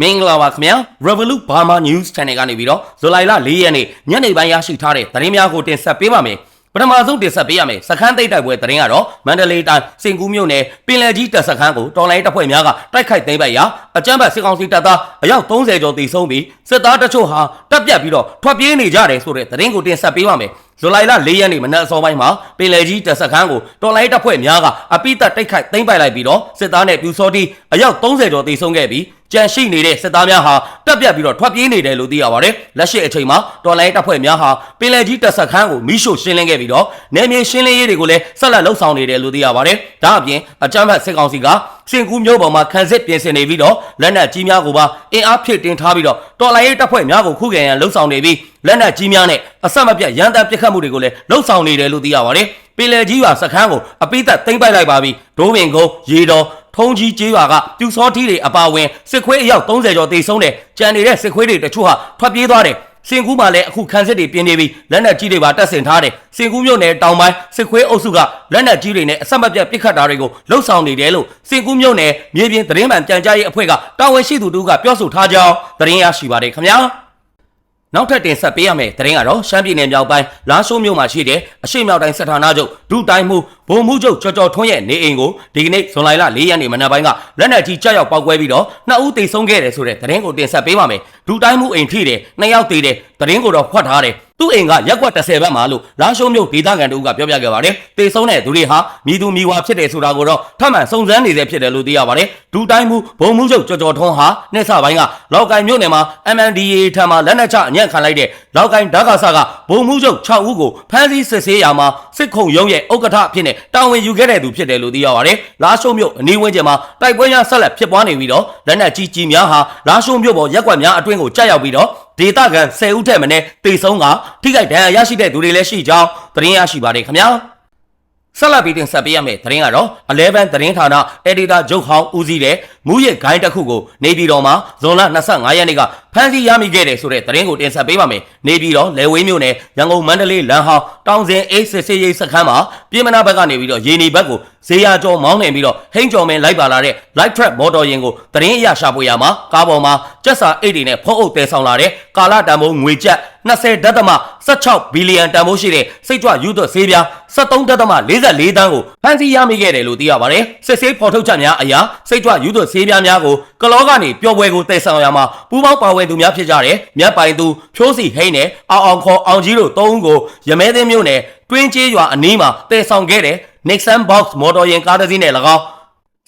မင်္ဂလာပါခင်ဗျာ Revolut Burma News Channel ကနေပြီးတော့ဇူလိုင်လ4ရက်နေ့ညနေပိုင်းရရှိထားတဲ့သတင်းများကိုတင်ဆက်ပေးပါမယ်ပထမဆုံးတင်ဆက်ပေးရမယ်စခန်းသိပ်တိုက်ပွဲသတင်းကတော့မန္တလေးတိုင်းစင်ကူးမြို့နယ်ပင်လယ်ကြီးတပ်စခန်းကိုတော်လိုင်းတပ်ဖွဲ့များကတိုက်ခိုက်သိမ်းပိုက်ရာအကြမ်းဖက်စစ်ကောင်စီတပ်သားအယောက်30ကျော်သေဆုံးပြီးစစ်သားတချို့ဟာတပ်ပြတ်ပြီးတော့ထွက်ပြေးနေကြတယ်ဆိုတဲ့သတင်းကိုတင်ဆက်ပေးပါမယ်ဇူလိုင်လ4ရက်နေ့မနက်အစောပိုင်းမှာပင်လယ်ကြီးတပ်စခန်းကိုတော်လိုင်းတပ်ဖွဲ့များကအပိသက်တိုက်ခိုက်သိမ်းပိုက်လိုက်ပြီးတော့စစ်သားနဲ့ပြူစောတိအယောက်30ကျော်သေဆုံးခဲ့ပြီး ကြန့်ရှိနေတဲ့စစ်သားများဟာတပ်ပြတ်ပြီးတော့ထွက်ပြေးနေတယ်လို့သိရပါတယ်။လက်ရှိအချိန်မှာတော်လိုင်းတပ်ဖွဲ့များဟာပင်လယ်ကြီးတပ်စခန်းကိုမိရှို့ရှင်းလင်းခဲ့ပြီးတော့နယ်မြေရှင်းလင်းရေးတွေကိုလည်းဆက်လက်လှုပ်ဆောင်နေတယ်လို့သိရပါတယ်။ဒါအပြင်အကြမ်းဖက်စစ်ကောင်စီကစင်ကူးမျိုးပေါ်မှာခံစစ်ပြင်ဆင်နေပြီးတော့လက်နက်ကြီးများကိုပါအင်အားဖြည့်တင်ထားပြီးတော့တော်လိုင်းရေးတပ်ဖွဲ့များကိုခုခံရန်လှုပ်ဆောင်နေပြီးလက်နက်ကြီးများနဲ့အဆက်မပြတ်ရန်တပ်ပစ်ခတ်မှုတွေကိုလည်းလှုပ်ဆောင်နေတယ်လို့သိရပါတယ်။ပင်လယ်ကြီးရွာစခန်းကိုအပိသက်သိမ်းပိုက်လိုက်ပါပြီ။ဒိုးပင်ကုန်းရေတော် ထုံးကြီးကျေးရွာကပြူစောထီးတွေအပါအဝင်စစ်ခွေးအယောက်30ကျော်တေဆုံးတယ်ကြံနေတဲ့စစ်ခွေးတွေတချို့ဟာထွက်ပြေးသွားတယ်စင်ကူးမှာလည်းအခုခန်းစစ်တွေပြင်းနေပြီးလက်နက်ကြီးတွေပါတပ်ဆင်ထားတယ်စင်ကူးမြို့နယ်တောင်ပိုင်းစစ်ခွေးအုပ်စုကလက်နက်ကြီးတွေနဲ့အဆက်မပြတ်ပစ်ခတ်တာတွေကိုလှုပ်ဆောင်နေတယ်လို့စင်ကူးမြို့နယ်မြေပြင်သတင်းမှန်ကြံကြားရေးအဖွဲ့ကတာဝန်ရှိသူတို့ကပြောဆိုထားကြောင်းသတင်းရရှိပါတယ်ခင်ဗျာနောက်ထပ်တင်ဆက်ပေးရမယ့်သတင်းကတော့ရှမ်းပြည်နယ်မြောက်ပိုင်းလာရှိုးမြို့မှာရှိတဲ့အရှိမြောက်တိုင်းစစ်ဌာနချုပ်ဒုတိုင်းမှု ဗိုလ်မှူးချုပ်ကျော်ကျော်ထွန်းရဲ့နေအိမ်ကိုဒီကနေ့ဇွန်လ4ရက်နေ့မနက်ပိုင်းကလက်နက်ကြီးကြောက်ရောက်ပောက်ကွဲပြီးတော့နှစ်ဦးသေဆုံးခဲ့တယ်ဆိုတဲ့သတင်းကိုတင်ဆက်ပေးပါမယ်ဒုတိုင်းမှုအိမ်ထိတယ်နှစ်ယောက်သေတယ်သတင်းကိုတော့ဖွက်ထားတယ်သူ့အိမ်ကရက်ကွက်30ဘက်မှာလို့လာရှိုးမြို့ဒေသခံတို့ကပြောပြခဲ့ပါတယ်သေဆုံးတဲ့သူတွေဟာမိသူမိဝါဖြစ်တယ်ဆိုတာကိုတော့ထပ်မံစုံစမ်းနေစေဖြစ်တယ်လို့သိရပါတယ်ဒုတိုင်းမှုဗိုလ်မှူးချုပ်ကျော်ကျော်ထွန်းဟာနှစ်ဆပိုင်းကလောက်ကိုင်မြို့နယ်မှာ MNDAA ထံမှလက်နက်ချအညံ့ခံလိုက်တဲ့လောက်ကိုင်ဓာတ်ကဆကဗိုလ်မှူးချုပ်6ဦးကိုဖမ်းဆီးစစ်ဆေးရာမှာစစ်ခုံရုံးရဲ့ဥက္ကဋ္ဌအဖြစ်နဲ့တာဝန်ယူခဲ့တဲ့သူဖြစ်တယ်လို့သိရပါတယ်။လာရှိုးမြို့အနီးဝန်းကျင်မှာတိုက်ပွဲများဆက်လက်ဖြစ်ပွားနေပြီးတော့လက်နက်ကြီးကြီးများဟာလာရှိုးမြို့ပေါ်ရက်ကွက်များအတွင်းကိုကြားရောက်ပြီးတော့ဒေသခံ10ဦးထက်မနည်းတေဆုံးကထိခိုက်ဒဏ်ရာရရှိတဲ့သူတွေလည်းရှိကြောင်းသတင်းရရှိပါတယ်ခင်ဗျာ။ဆက်လက်ပြီးတင်ဆက်ပေးရမယ့်သတင်းကတော့11သတင်းဌာနအက်ဒီတာဂျုတ်ဟောင်းဦးစီးတဲ့မူရစ်ဂိုင်းတစ်ခုကိုနေပြည်တော်မှာဇွန်လ25ရက်နေ့က ဖမ်းဆီးရမိခဲ့တယ်ဆိုတဲ့သတင်းကိုတင်ဆက်ပေးပါမယ်။နေပြည်တော်လေဝေးမြို့နယ်ရန်ကုန်မန္တလေးလမ်းဟောင်းတောင်စင်အေးစစ်စေးရေးစခန်းမှာပြည်မနာဘက်ကနေပြီးတော့ရေနီဘက်ကိုဇေယျကျော်မောင်းနေပြီးတော့ဟိန်းကျော်မင်းလိုက်ပါလာတဲ့ light track မော်တော်ယာဉ်ကိုသတင်းအရရှာဖွေရမှာကားပေါ်မှာကျက်စာအိတ်တွေနဲ့ဖုံးအုပ်တဲဆောင်လာတဲ့ကာလတန်ဖိုးငွေကျပ်20ဒသမ16ဘီလီယံတန်ဖိုးရှိတဲ့စိတ်ကြွယူသွဆေးပြား73ဒသမ44တန်းကိုဖမ်းဆီးရမိခဲ့တယ်လို့သိရပါတယ်စစ်ဆေးဖော်ထုတ်ချက်များအရာစိတ်ကြွယူသွဆေးပြားများကိုကလောကနေပျော်ပွဲကိုတည်ဆောင်ရမှာပူးပေါင်းပါဝင်သူများဖြစ်ကြတယ်မြတ်ပိုင်သူဖြိုးစီဟိန်းနဲ့အောင်အောင်ခေါ်အောင်ကြီးတို့၃ဦးကိုရမဲသိမ်းမြို့နယ်တွင်းကျေးရွာအနီးမှာတည်ဆောင်ခဲ့တဲ့ Nixon Box မော်တော်ယာဉ်ကားတစ်စီးနဲ့၎င်း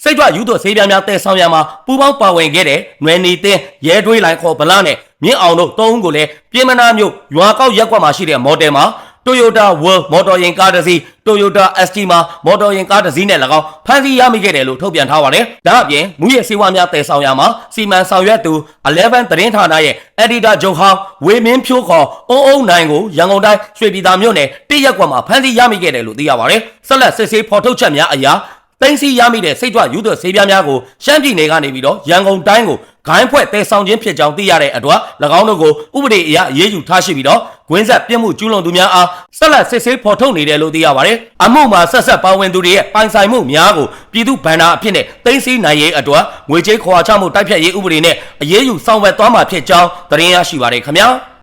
စိတ်ကြွယူသွဆေးပြားများတည်ဆောင်ရမှာပူးပေါင်းပါဝင်ခဲ့တဲ့နွယ်နီတင်းရဲတွေးလိုင်းခေါ်ဗလနဲ့မြင့်အောင်တို့၃ဦးကိုလည်းပြည်မနာမြို့ရွာကောက်ရက်ကွက်မှာရှိတဲ့မော်တယ်မှာ Toyota World မော်တော်ယာဉ်ကားတစ်စီး Toyota ST မှာမော်တော်ယာဉ်ကားတစ်စီးနဲ့၎င်းဖမ်းဆီးရမိခဲ့တယ်လို့ထုတ်ပြန်ထားပါတယ်။ဒါအပြင်မူရစေဝါများတည်ဆောင်ရမှာစီမံဆောင်ရွက်သူ11သတင်းဌာနရဲ့ Editor ဂျုံဟောင်းဝေမင်းဖြိုးခေါ်အုံအုံနိုင်ကိုရန်ကုန်တိုင်းရွှေပြည်သာမြို့နယ်တိရက်ကွက်မှာဖမ်းဆီးရမိခဲ့တယ်လို့သိရပါတယ်။ဆက်လက်စစ်ဆေးဖော်ထုတ်ချက်များအရာသိသိရမိတဲ့စိတ်ကြွယူသွဆေးပြားများကိုရှမ်းပြည်နယ်ကနေပြီးတော့ရန်ကုန်တိုင်းကိုဂိုင်းဖွဲ့တဲဆောင်ခြင်းဖြစ်ကြောင်းသိရတဲ့အတွက်၎င်းတို့ကိုဥပဒေအရအရေးယူထားရှိပြီးတော့ ကွင်းဆက်ပြစ်မှုကျူးလွန်သူများအားဆက်လက်စစ်ဆေးဖော်ထုတ်နေတယ်လို့သိရပါတယ်။အမှုမှာဆက်ဆက်ပါဝင်သူတွေရဲ့ပိုင်ဆိုင်မှုများကိုပြည်သူ့ဗန္ဒာအဖြစ်နဲ့သိသိနိုင်ရေးအတွက်ငွေကြေးခွာချမှုတိုက်ဖြတ်ရေးဥပဒေနဲ့အရေးယူဆောင်ရွက်သွားမှာဖြစ်ကြောင်းသတင်းရရှိပါတယ်ခင်ဗျာ။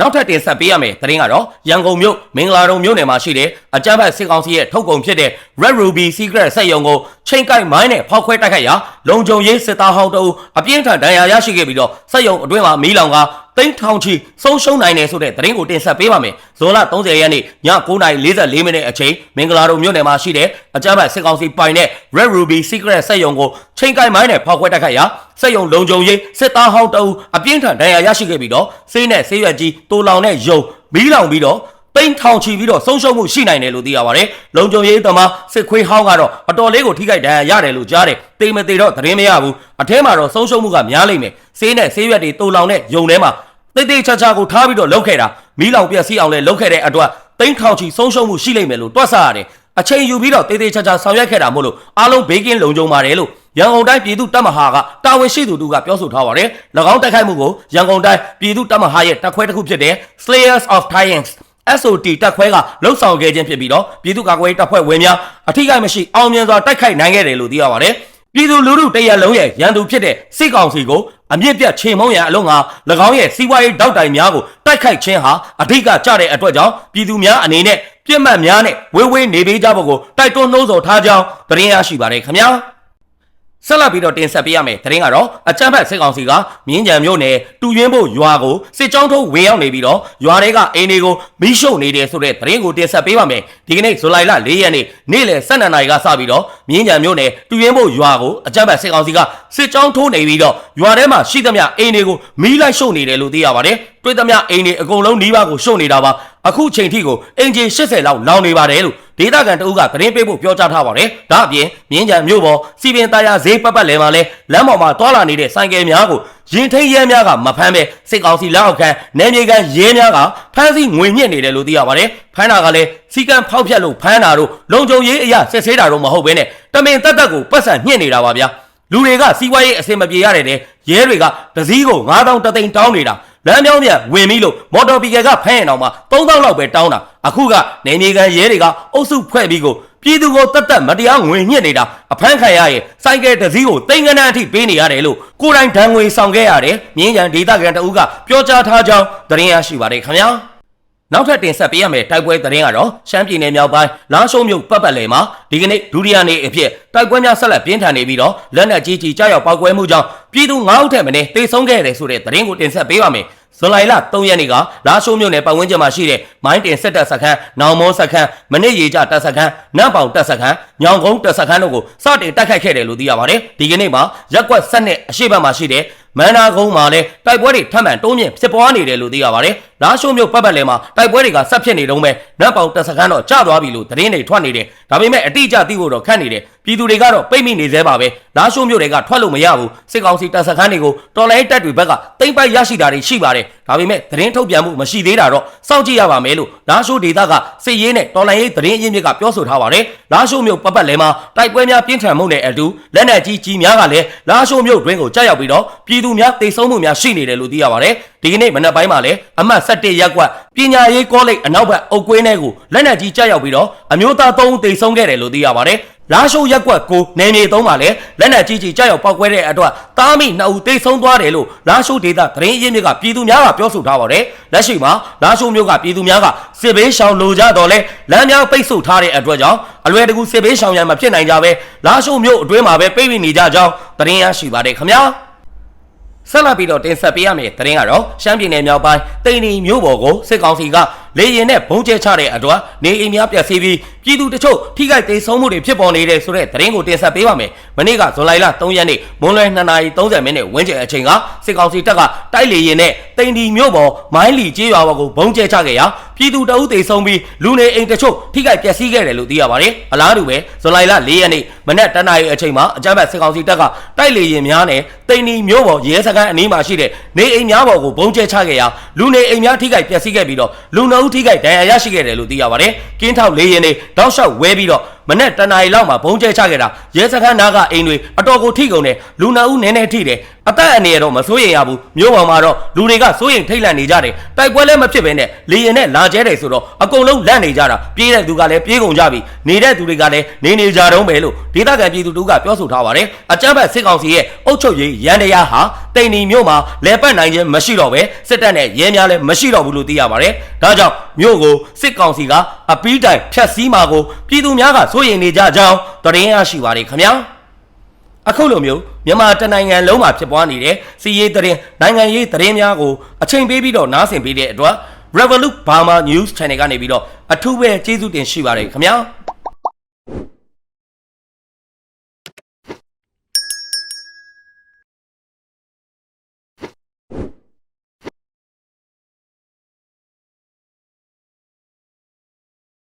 နောက်ထပ်တင်ဆက်ပေးရမယ့်သတင်းကတော့ရန်ကုန်မြို့မင်္ဂလာတုံမြို့နယ်မှာရှိတဲ့အကြမ်းဖက်စစ်ကောင်စီရဲ့ထုတ်ကုန်ဖြစ်တဲ့ Red Ruby Secret စက်ရုံကိုချိန်ကိုက်မိုင်းနဲ့ဖောက်ခွဲတိုက်ခိုက်ရာလုံခြုံရေးစစ်သားဟောင်းတအုပ်အပြင်းထန်ဒဏ်ရာရရှိခဲ့ပြီးတော့စက်ရုံအတွင်းမှာမီးလောင်က တိန့်ထောင်ချီဆုံးရှုံးနိုင်တယ်ဆိုတဲ့သတင်းကိုတင်ဆက်ပေးပါမယ်။ဇွန်လ30ရက်နေ့ည9:44မိနစ်အချိန်မင်္ဂလာတုံမြို့နယ်မှာရှိတဲ့အကြမ်းဖက်စစ်ကောင်စီပိုင်တဲ့ Red Ruby Secret စက်ရုံကိုချိန်ကိုက်မိုင်းနဲ့ဖောက်ခွဲတိုက်ခိုက်ရာစက်ရုံလုံခြုံရေးစစ်သားဟောင်းတအုပ်အပြင်းထန်ဒဏ်ရာရရှိခဲ့ပြီးတော့ဆေးနဲ့ဆေးရွက်ကြီးတိုးလောင်တဲ့ယုံမီးလောင်ပြီးတော့တိန့်ထောင်ချီပြီးတော့ဆုံးရှုံးမှုရှိနိုင်တယ်လို့သိရပါတယ်။လုံခြုံရေးသမားစစ်ခွေးဟောင်းကတော့အတော်လေးကိုထိခိုက်ဒဏ်ရာရတယ်လို့ကြားတယ်။တိမ်မသေးတော့သတင်းမရဘူး။အထဲမှာတော့ဆုံးရှုံးမှုကများလိမ့်မယ်။ဆေးနဲ့ဆေးရွက်တွေတိုးလောင်တဲ့ယုံထဲမှာ တိတ်တိတ်ချာချာကိုထားပြီးတော့လှုပ်ခဲ့တာမီးလောင်ပြက်စီးအောင်လဲလှုပ်ခဲ့တဲ့အတွက်တိန့်ထောင်ချီဆုံးရှုံးမှုရှိလိမ့်မယ်လို့တွက်ဆရတယ်။အချိန်ယူပြီးတော့တေးသေးချာချာဆောင်ရွက်ခဲ့တာမို့လို့အားလုံးဘေးကင်းလုံခြုံပါတယ်လို့ရန်ကုန်တိုင်းပြည်သူ့တပ်မဟာကတာဝန်ရှိသူတို့ကပြောဆိုထားပါတယ်။၎င်းတိုက်ခိုက်မှုကိုရန်ကုန်တိုင်းပြည်သူ့တပ်မဟာရဲ့တပ်ခွဲတစ်ခုဖြစ်တဲ့ Slayers of Tyrants SOT တပ်ခွဲကလှုပ်ဆောင်ခဲ့ခြင်းဖြစ်ပြီးတော့ပြည်သူ့ကာကွယ်ရေးတပ်ဖွဲ့ဝင်များအထိကိမရှိအောင်မြင်စွာတိုက်ခိုက်နိုင်ခဲ့တယ်လို့သိရပါတယ်။ပြည်သူလူထုတရက်လုံးရဲ့ရန်သူဖြစ်တဲ့စစ်ကောင်စီကို အမြင့်ပြတ်ချိန်မုံရန်အလုံးငါ၎င်းရဲ့စီးပွားရေးတောက်တိုင်များကိုတိုက်ခိုက်ခြင်းဟာအဓိကကျတဲ့အတွက်ကြောင့်ပြည်သူများအနေနဲ့ပြစ်မှတ်များနဲ့ဝေးဝေးနေပေးကြဖို့ကိုတိုက်တွန်းနှိုးဆော်ထားကြောင်းသတင်းရရှိပါတယ်ခင်ဗျာ ဆက်လက်ပြီးတော့တင်ဆက်ပေးရမယ်သတင်းကတော့အကြမ်းဖက်စစ်ကောင်စီကမြင်းကြံမြို့နယ်တူရင်းဖို့ရွာကိုစစ်ကြောင်းထုတ်ဝင်ရောက်နေပြီးတော့ရွာတွေကအိမ်တွေကိုမိရှုပ်နေတယ်ဆိုတဲ့သတင်းကိုတင်ဆက်ပေးပါမယ်ဒီကနေ့ဇူလိုင်လ၄ရက်နေ့နေ့လယ်12နာရီကစပြီးတော့မြင်းကြံမြို့နယ်တူရင်းဖို့ရွာကိုအကြမ်းဖက်စစ်ကောင်စီကစစ်ကြောင်းထိုးနေပြီးတော့ရွာထဲမှာရှိသမျှအိမ်တွေကိုမီးလိုက်ရှုပ်နေတယ်လို့သိရပါတယ်တွေ့သမျှအိမ်တွေအကုန်လုံးနှီးပါးကိုရှုပ်နေတာပါအခုချိန်ထိကိုအင်ဂျင်80လောက်လောင်နေပါတယ်လို့ ဒေသခံတအုပ်ကသတင်းပေးဖို့ပြောကြားထားပါတယ်ဒါအပြင်မြင်းကြံမြို့ပေါ်စီပင်တရားဈေးပတ်ပတ်လည်မှာလဲလမ်းပေါ်မှာတွာလာနေတဲ့ဆိုင်ကယ်များကိုရင်ထိန်ရဲများကမဖမ်းပဲစစ်ကောင်စီလက်အောက်ခံနယ်မြေကန်ရဲများကဖမ်းဆီးငွေညှစ်နေတယ်လို့သိရပါတယ်ဖမ်းတာကလည်းစီကံဖောက်ဖြတ်လို့ဖမ်းတာတို့လုံခြုံရေးအရာစစ်ဆေးတာတို့မဟုတ်ဘဲနဲ့တမင်တက်တက်ကိုပတ်စံညှစ်နေတာပါဗျာ လူတွေကစီးပွားရေးအဆင်မပြေရတယ်တဲ့ရဲတွေကတစည်းကို9000တသိန်းတောင်းနေတာလမ်းပြောင်းပြန်ဝင်ပြီလို့မော်တော်ဘီကယ်ကဖမ်းရင်တော့မှ3000လောက်ပဲတောင်းတာအခုကနေမြေကန်ရဲတွေကအုပ်စုဖွဲ့ပြီးကိုပြည်သူကိုတတ်တတ်မတရားငွေညှစ်နေတာအဖမ်းခံရရင်စိုက်ကဲတစည်းကိုတိန်ကနန်းအထိပေးနေရတယ်လို့ကိုယ်တိုင်ဒဏ်ငွေဆောင်ခဲ့ရတယ်မြင်းရန်ဒေသခံတအုပ်ကပြောကြားထားကြောင်းသတင်းရရှိပါတယ်ခင်ဗျာ နောက်ထပ်တင်ဆက်ပေးရမယ့်တိုက်ပွဲသတင်းကတော့ရှမ်းပြည်နယ်မြောက်ပိုင်းလာရှိုးမြို့ပတ်ပတ်လည်မှာဒီကနေ့ဒုတိယနေ့အဖြစ်တိုက်ပွဲများဆက်လက်ပြင်းထန်နေပြီးတော့လက်နက်ကြီးကြီးကြားရောက်ပောက်ကွဲမှုကြောင့်ပြည်သူ9ဦးထက်မနည်းတေဆုံးခဲ့တယ်ဆိုတဲ့သတင်းကိုတင်ဆက်ပေးပါမယ်ဇူလိုင်လ3ရက်နေ့ကလာရှိုးမြို့နယ်ပတ်ဝန်းကျင်မှာရှိတဲ့မိုင်းတင်စစ်တပ်စခန်း၊နောင်မောစခန်း၊မနစ်ရီကြတပ်စခန်း၊နန့်ပေါင်တပ်စခန်း၊ညောင်ကုန်းတပ်စခန်းတို့ကိုစတင်တိုက်ခိုက်ခဲ့တယ်လို့သိရပါတယ်။ဒီကနေ့မှာရက်ကွက်ဆက်နဲ့အရှိတ်ဘက်မှာရှိတဲ့ မန္နာကုန်းမှာလည်းတိုက်ပွဲတွေထပ်မံတိုးမြင့်ဖြစ်ပွားနေတယ်လို့သိရပါတယ်။လာရှိုးမြို့ပတ်ပတ်လည်မှာတိုက်ပွဲတွေကဆက်ဖြစ်နေတုန်းပဲနန့်ပေါင်တပ်စခန်းတော့ကျသွားပြီလို့သတင်းတွေထွက်နေတယ်။ဒါပေမဲ့အတိအကျသိဖို့တော့ခက်နေတယ်။ပြည်သူတွေကတော့ပိတ်မိနေသေးပါပဲ။လာရှိုးမြို့တွေကထွက်လို့မရဘူး။စစ်ကောင်စီတပ်စခန်းတွေကိုတော်လိုင်းတပ်တွေဘက်ကတိမ့်ပိုက်ရရှိတာတွေရှိပါတယ်။ဒါပေမဲ့သတင်းထုတ်ပြန်မှုမရှိသေးတာတော့စောင့်ကြည့်ရပါမယ်လို့လာရှိုးဒေသကစစ်ရေးနဲ့တော်လိုင်းရေးသတင်းအရင်းမြစ်ကပြောဆိုထားပါတယ်။လာရှိုးမြို့ပတ်ပတ်လည်မှာတိုက်ပွဲများပြင်းထန်မှုနဲ့အတူလက်နက်ကြီးကြီးများကလည်းလာရှိုးမြို့တွင်းကိုကြားရောက်ပြီးတော့ပြည်သူများတိတ်ဆုံးမှုများရှိနေတယ်လို့သိရပါတယ်။ဒီကနေ့မနက်ပိုင်းမှာလည်းအမှတ်17ရပ်ကွက်ပညာရေးကောလိပ်အနောက်ဘက်အုပ်ကွင်းထဲကိုလက်နက်ကြီးကြားရောက်ပြီးတော့အမျိုးသား3ဦးတိတ်ဆုံးခဲ့တယ်လို့သိရပါတယ်။လာရှိုးရက်ကွက်ကိုနေမြေသုံးပါလဲလက်နက်ကြီးကြီးကြောက်ရောက်ပောက်ကွဲတဲ့အတွက်တားမိနှစ်ဦးတိတ်ဆုံးသွားတယ်လို့လာရှိုးဒေသသတင်းအရင်းမြစ်ကပြည်သူများကပြောဆိုထားပါတယ်လက်ရှိမှာလာရှိုးမြို့ကပြည်သူများကစစ်ဘေးရှောင်လိုကြတော့လဲလမ်းများပိတ်ဆို့ထားတဲ့အတွက်ကြောင့်အလွယ်တကူစစ်ဘေးရှောင်ရန်မဖြစ်နိုင်ကြပဲလာရှိုးမြို့အတွင်းမှာပဲပိတ်မိနေကြကြောင်းသတင်းရရှိပါတယ်ခင်ဗျာ ဆက်လက်ပြီးတော့တင်ဆက်ပေးရမယ့်သတင်းကတော့ရှမ်းပြည်နယ်မြောက်ပိုင်းတိန်နီမြို့ပေါ်ကိုစစ်ကောင်စီက လေရင်နဲ့ဘုံကျဲချတဲ့အတွက်နေအိမ်များပြက်စီးပြီးပြည်သူတချို့ထိခိုက်ဒေဆုံးမှုတွေဖြစ်ပေါ်နေတဲ့ဆိုတဲ့သတင်းကိုတင်ဆက်ပေးပါမယ်။မနေ့ကဇွန်လ3ရက်နေ့မွန်းလွယ်2:30မိနစ်ဝန်းကျင်အချိန်ကစစ်ကောင်စီတပ်ကတိုက်လေရင်နဲ့တိန်ဒီမြို့ပေါ်မိုင်းလီကျေးရွာဘက်ကိုဘုံကျဲချခဲ့ရာပြည်သူတအုပ်ဒေဆုံးပြီးလူနေအိမ်တချို့ထိခိုက်ပျက်စီးခဲ့တယ်လို့သိရပါတယ်။အလားတူပဲဇွန်လ4ရက်နေ့မနက်တနာရီအချိန်မှာအကြမ်းဖက်စစ်ကောင်စီတပ်ကတိုက်လေရင်များနဲ့တိန်ဒီမြို့ပေါ်ရဲစခန်းအနီးမှာရှိတဲ့နေအိမ်များပေါ်ကိုဘုံကျဲချခဲ့ရာလူနေအိမ်များထိခိုက်ပျက်စီးခဲ့ပြီးတော့လူနှုတ်ထိခိုက်ဒဏ်ရာရရှိခဲ့တယ်လို့သိရပါတယ်။ကင်းထောက်လေးရင်တွေတောက်လျှောက်ဝဲပြီးတော့ မနဲ့တနာရီလောက်မှာဘုံကျဲချခဲ့တာရဲစခန်းနာကအိမ်တွေအတော်ကိုထိကုန်တယ်လူနာဦးနည်းနည်းထိတယ်အသက်အန္တရာယ်တော့မစိုးရိမ်ရဘူးမြို့ပေါ်မှာတော့လူတွေကစိုးရိမ်ထိတ်လန့်နေကြတယ်တိုက်ပွဲလည်းမဖြစ်ဘဲနဲ့လေရင်နဲ့လာကျဲတယ်ဆိုတော့အကုန်လုံးလန့်နေကြတာပြေးတဲ့သူကလည်းပြေးကုန်ကြပြီနေတဲ့သူတွေကလည်းနေနေကြတော့မယ်လို့ဒေသခံပြည်သူတို့ကပြောဆိုထားပါတယ်အကြမ်းဖက်စစ်ကောင်စီရဲ့အုပ်ချုပ်ရေးရန်တရားဟာတိန်နီမြို့မှာလဲပတ်နိုင်ခြင်းမရှိတော့ပဲစစ်တပ်နဲ့ရဲများလည်းမရှိတော့ဘူးလို့သိရပါတယ်ဒါကြောင့်မြို့ကိုစစ်ကောင်စီက အပီးတိုင်ဖျက်ဆီးမှာကိုပြည်သူများကစိုးရိမ်နေကြကြောင်းတရင်ရရှိပါတယ်ခင်ဗျာအခုလိုမျိုးမြန်မာတနိုင်ငံလုံးမှာဖြစ်ပွားနေတဲ့စီးရေးတရင်နိုင်ငံရေးတရင်များကိုအချိန်ပေးပြီးတော့နားဆင်ပေးတဲ့အတွက် Revolut Burma News Channel ကနေပြီးတော့အထူးပဲကျေးဇူးတင်ရှိပါတယ်ခင်ဗျာ